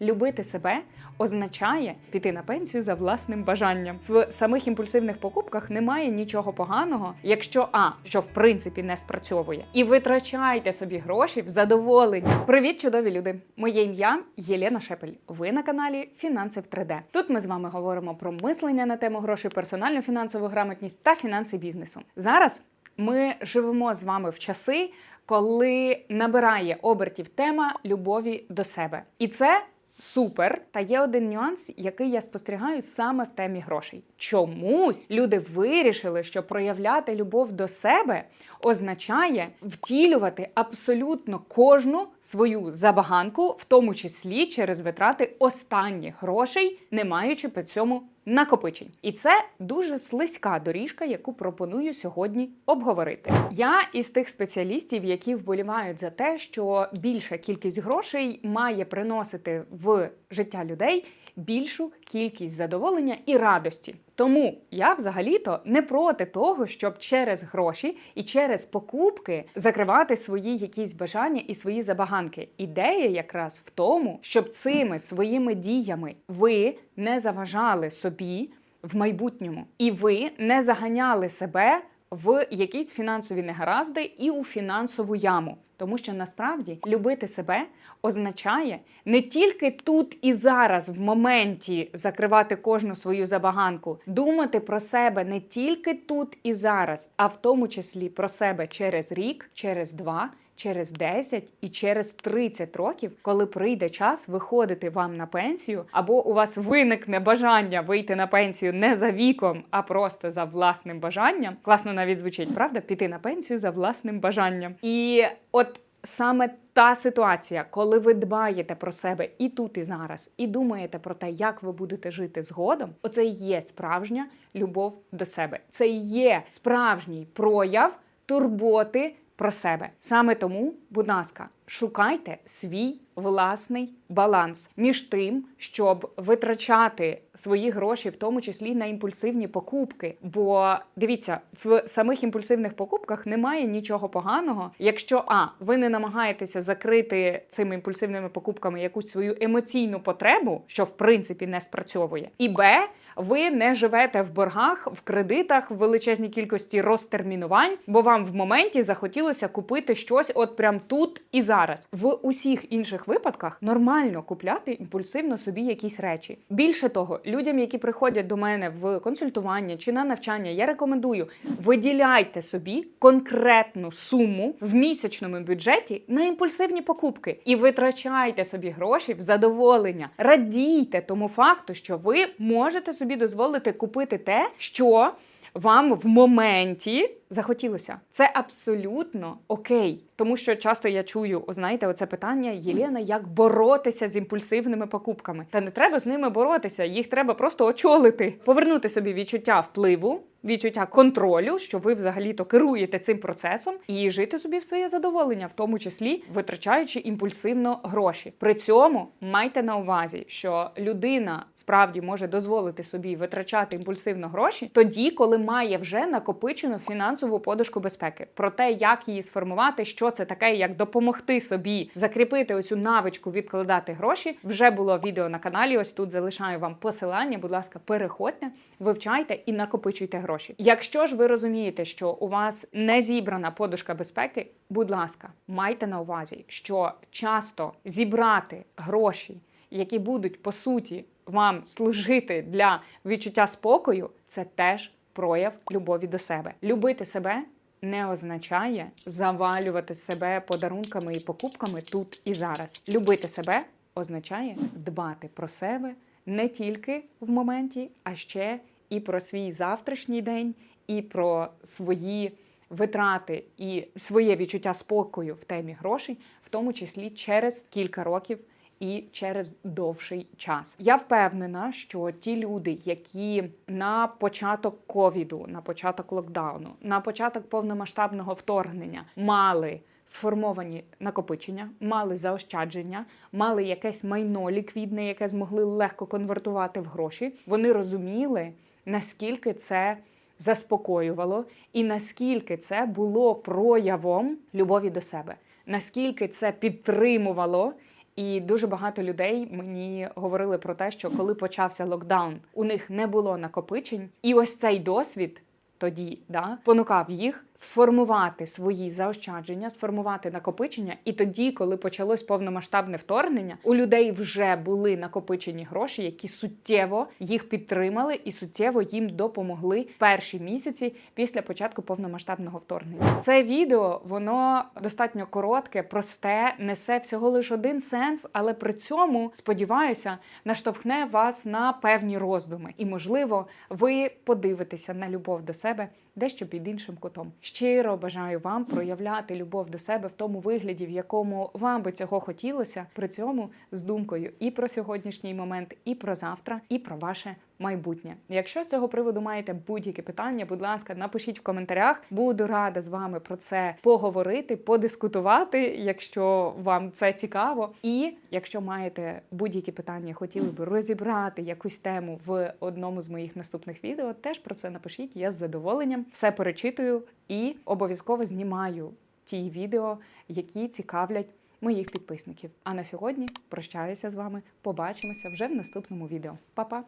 Любити себе означає піти на пенсію за власним бажанням. В самих імпульсивних покупках немає нічого поганого, якщо а що в принципі не спрацьовує, і витрачайте собі гроші в задоволення. Привіт, чудові люди! Моє ім'я Єлена Шепель. Ви на каналі Фінанси в 3D. Тут ми з вами говоримо про мислення на тему грошей, персональну фінансову грамотність та фінанси бізнесу. Зараз ми живемо з вами в часи, коли набирає обертів тема любові до себе, і це. Супер, та є один нюанс, який я спостерігаю саме в темі грошей. Чомусь люди вирішили, що проявляти любов до себе означає втілювати абсолютно кожну свою забаганку, в тому числі через витрати останніх грошей, не маючи при цьому накопичень. І це дуже слизька доріжка, яку пропоную сьогодні обговорити. Я із тих спеціалістів, які вболівають за те, що більша кількість грошей має приносити в життя людей більшу кількість задоволення і радості. Тому я взагалі-то не проти того, щоб через гроші і через покупки закривати свої якісь бажання і свої забаганки. Ідея якраз в тому, щоб цими своїми діями ви не заважали собі в майбутньому, і ви не заганяли себе в якісь фінансові негаразди і у фінансову яму. Тому що насправді любити себе означає не тільки тут і зараз, в моменті закривати кожну свою забаганку, думати про себе не тільки тут і зараз, а в тому числі про себе через рік, через два. Через 10 і через 30 років, коли прийде час виходити вам на пенсію, або у вас виникне бажання вийти на пенсію не за віком, а просто за власним бажанням. Класно навіть звучить, правда? Піти на пенсію за власним бажанням. І от саме та ситуація, коли ви дбаєте про себе і тут, і зараз, і думаєте про те, як ви будете жити згодом, оце і є справжня любов до себе. Це і є справжній прояв турботи про себе. Саме тому, будь ласка, шукайте свій власний баланс між тим, щоб витрачати свої гроші, в тому числі на імпульсивні покупки. Бо дивіться, в самих імпульсивних покупках немає нічого поганого, якщо а ви не намагаєтеся закрити цими імпульсивними покупками якусь свою емоційну потребу, що в принципі не спрацьовує, і б. Ви не живете в боргах, в кредитах, в величезній кількості розтермінувань, бо вам в моменті захотілося купити щось, от прям тут і зараз. В усіх інших випадках нормально купляти імпульсивно собі якісь речі. Більше того, людям, які приходять до мене в консультування чи на навчання, я рекомендую виділяйте собі конкретну суму в місячному бюджеті на імпульсивні покупки і витрачайте собі гроші в задоволення. Радійте тому факту, що ви можете собі дозволити купити те, що вам в моменті захотілося. Це абсолютно окей. Тому що часто я чую, знаєте, оце питання Єлена, як боротися з імпульсивними покупками. Та не треба з ними боротися, їх треба просто очолити, повернути собі відчуття впливу. Відчуття контролю, що ви взагалі-то керуєте цим процесом, і жити собі в своє задоволення, в тому числі витрачаючи імпульсивно гроші. При цьому майте на увазі, що людина справді може дозволити собі витрачати імпульсивно гроші тоді, коли має вже накопичену фінансову подушку безпеки. Про те, як її сформувати, що це таке, як допомогти собі закріпити оцю навичку відкладати гроші. Вже було відео на каналі. Ось тут залишаю вам посилання. Будь ласка, переходьте, вивчайте і накопичуйте гроші. Якщо ж ви розумієте, що у вас не зібрана подушка безпеки, будь ласка, майте на увазі, що часто зібрати гроші, які будуть по суті вам служити для відчуття спокою, це теж прояв любові до себе. Любити себе. Не означає завалювати себе подарунками і покупками тут і зараз. Любити себе означає дбати про себе не тільки в моменті, а ще і про свій завтрашній день, і про свої витрати і своє відчуття спокою в темі грошей, в тому числі через кілька років. І через довший час я впевнена, що ті люди, які на початок ковіду, на початок локдауну, на початок повномасштабного вторгнення мали сформовані накопичення, мали заощадження, мали якесь майно ліквідне, яке змогли легко конвертувати в гроші, вони розуміли, наскільки це заспокоювало, і наскільки це було проявом любові до себе, наскільки це підтримувало І дуже багато людей мені говорили про те, що коли почався локдаун, у них не було накопичень, і ось цей досвід. Тоді да спонукав їх сформувати свої заощадження, сформувати накопичення. І тоді, коли почалось повномасштабне вторгнення, у людей вже були накопичені гроші, які суттєво їх підтримали і суттєво їм допомогли перші місяці після початку повномасштабного вторгнення. Це відео воно достатньо коротке, просте, несе всього лише один сенс, але при цьому сподіваюся, наштовхне вас на певні роздуми, і можливо, ви подивитеся на любов до себе себе дещо під іншим кутом. Щиро бажаю вам проявляти любов до себе в тому вигляді, в якому вам би цього хотілося, при цьому з думкою і про сьогоднішній момент, і про завтра, і про ваше майбутнє. Якщо з цього приводу маєте будь-які питання, будь ласка, напишіть в коментарях. Буду рада з вами про це поговорити, подискутувати, якщо вам це цікаво. І якщо маєте будь-які питання, хотіли би розібрати якусь тему в одному з моїх наступних відео, теж про це напишіть. Я з задоволенням все перечитую і обов'язково знімаю ті відео, які цікавлять моїх підписників. А на сьогодні прощаюся з вами. Побачимося вже в наступному відео. Па-па!